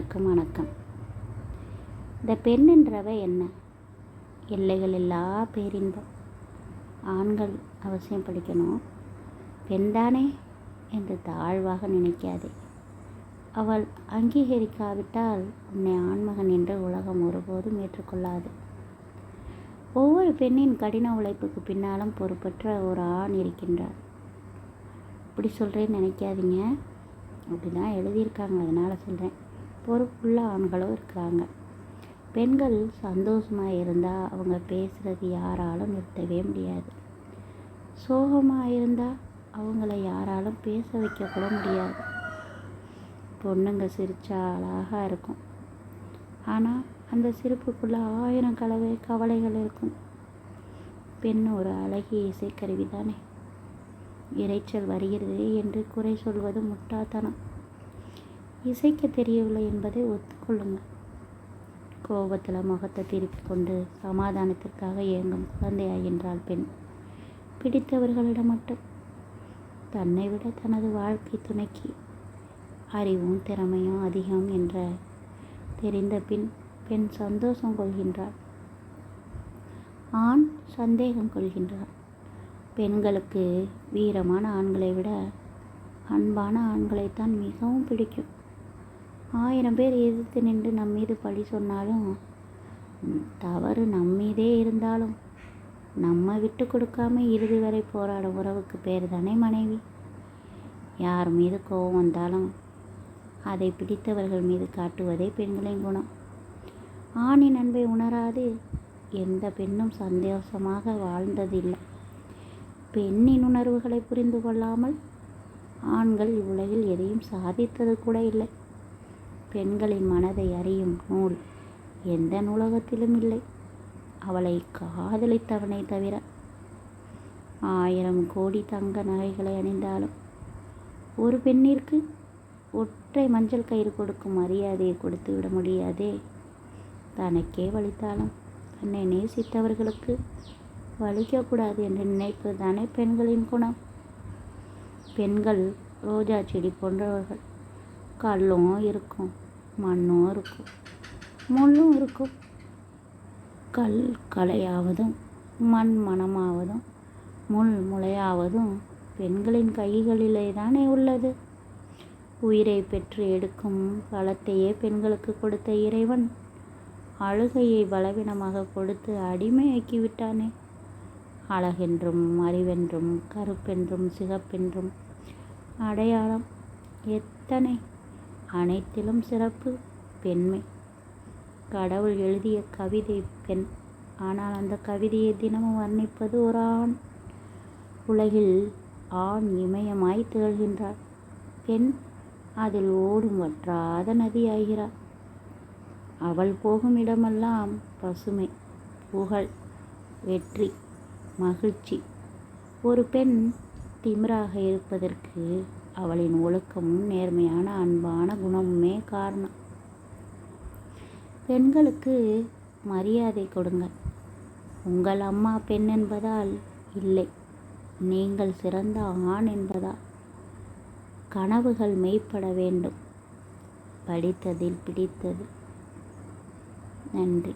அனைவருக்கும் வணக்கம். இந்த பெண்ணுன்றவ என்ன? எல்லைகள் எல்லா பேரின்பம். ஆண்கள் அவசியம் படிக்கணும். பெண்தானே என்று தாழ்வாக நினைக்காதே. அவள் அங்கீகரிக்காவிட்டால் உன்னை ஆண்மகன் என்று உலகம் ஒருபோதும் ஏற்றுக்கொள்ளாது. ஒவ்வொரு பெண்ணின் கடின உழைப்புக்கு பின்னாலும் பொறுப்பற்ற ஒரு ஆண் இருக்கின்றார் இப்படி சொல்கிறேன்னு நினைக்காதீங்க. அப்படி தான் எழுதியிருக்காங்க. அதனால் சொல்கிறேன் பொறுப்புள்ள ஆண்களும் இருக்கிறாங்க. பெண்கள் சந்தோஷமாக இருந்தால் அவங்க பேசுகிறது யாராலும் நிறுத்தவே முடியாது. சோகமாக இருந்தால் அவங்கள யாராலும் பேச வைக்கக்கூட முடியாது. பொண்ணுங்க சிரிச்சா அழகாக இருக்கும். ஆனால் அந்த சிரிப்புக்குள்ளே ஆயிரம் கலவை கவலைகள் இருக்கும். பெண் ஒரு அழகிய இசைக்கருவி தானே இரைச்சல் வருகிறது என்று குறை சொல்வது முட்டாத்தனம் இசைக்க தெரியவில்லை என்பதை ஒத்துக்கொள்ளுங்கள். கோபத்தில் முகத்தை திருப்பி கொண்டு சமாதானத்திற்காக இயங்கும் குழந்தையாகின்றாள் பெண். பிடித்தவர்களிடம் மட்டும். தன்னை விட தனது வாழ்க்கை துணைக்கு அறிவும் திறமையும் அதிகம் என்ற தெரிந்த பின் பெண் சந்தோஷம் கொள்கின்றாள். ஆண் சந்தேகம் கொள்கின்றார் பெண்களுக்கு வீரமான ஆண்களை விட அன்பான ஆண்களைத்தான் மிகவும் பிடிக்கும். ஆயிரம் பேர் எதிர்த்து நின்று நம் மீது பழி சொன்னாலும் தவறு நம்மீதே இருந்தாலும் நம்ம விட்டு கொடுக்காம இறுதி வரை போராடும் உறவுக்கு பேர் தானே மனைவி? யார் மீது கோபம் வந்தாலும் அதை பிடித்தவர்கள் மீது காட்டுவதே பெண்களின் குணம். ஆணின் அன்பை உணராது எந்த பெண்ணும் சந்தோஷமாக வாழ்ந்ததில்லை. பெண்ணின் உணர்வுகளை புரிந்து கொள்ளாமல் ஆண்கள் இவ்வுலகில் எதையும் சாதித்தது கூட இல்லை. பெண்களின் மனதை அறியும் நூல் எந்த நூலகத்திலும் இல்லை. அவளை காதலித்தவனை தவிர ஆயிரம் கோடி தங்க நகைகளை அணிந்தாலும் ஒரு பெண்ணிற்கு ஒற்றை மஞ்சள் கயிறு கொடுக்கும் மரியாதையை கொடுத்து விட முடியாதே. தனக்கே வலித்தாலும் தன்னை நேசித்தவர்களுக்கு வலிக்கக்கூடாது என்று நினைப்பது தானே பெண்களின் குணம். பெண்கள் ரோஜா செடி போன்றவர்கள். கல்லும் இருக்கும். மண்ணும் இருக்கும். முள்ளும் இருக்கும். கல் கலையாவதும் மண் மனமாவதும் முள் முளையாவதும் பெண்களின் கைகளிலே தானே உள்ளது. உயிரை பெற்று எடுக்கும் பலத்தையே பெண்களுக்கு கொடுத்த இறைவன். அழுகையை பலவீனமாக கொடுத்து அடிமையாக்கி விட்டானே அழகென்றும் அறிவென்றும் கருப்பென்றும் சிகப்பென்றும் அடையாளம் எத்தனை? அனைத்திலும் சிறப்பு பெண்மை. கடவுள் எழுதிய கவிதை பெண். ஆனால் அந்த கவிதையை தினமும் வர்ணிப்பது ஒரு ஆண். உலகில் ஆண் இமயமாய் திகழ்கின்றார் பெண் அதில் ஓடும் வற்றாத நதியாகிறார் அவள் போகும் இடமெல்லாம் பசுமை புகழ் வெற்றி மகிழ்ச்சி. ஒரு பெண் திமிராக இருப்பதற்கு அவளின் ஒழுக்கமும் நேர்மையான அன்பான காரணம் பெண்களுக்கு மரியாதை கொடுங்கள் உங்கள் அம்மா பெண் என்பதால் இல்லை. நீங்கள் சிறந்த ஆண் என்பதால். கனவுகள் மெய்ப்பட வேண்டும். படித்ததில் பிடித்தது. நன்றி.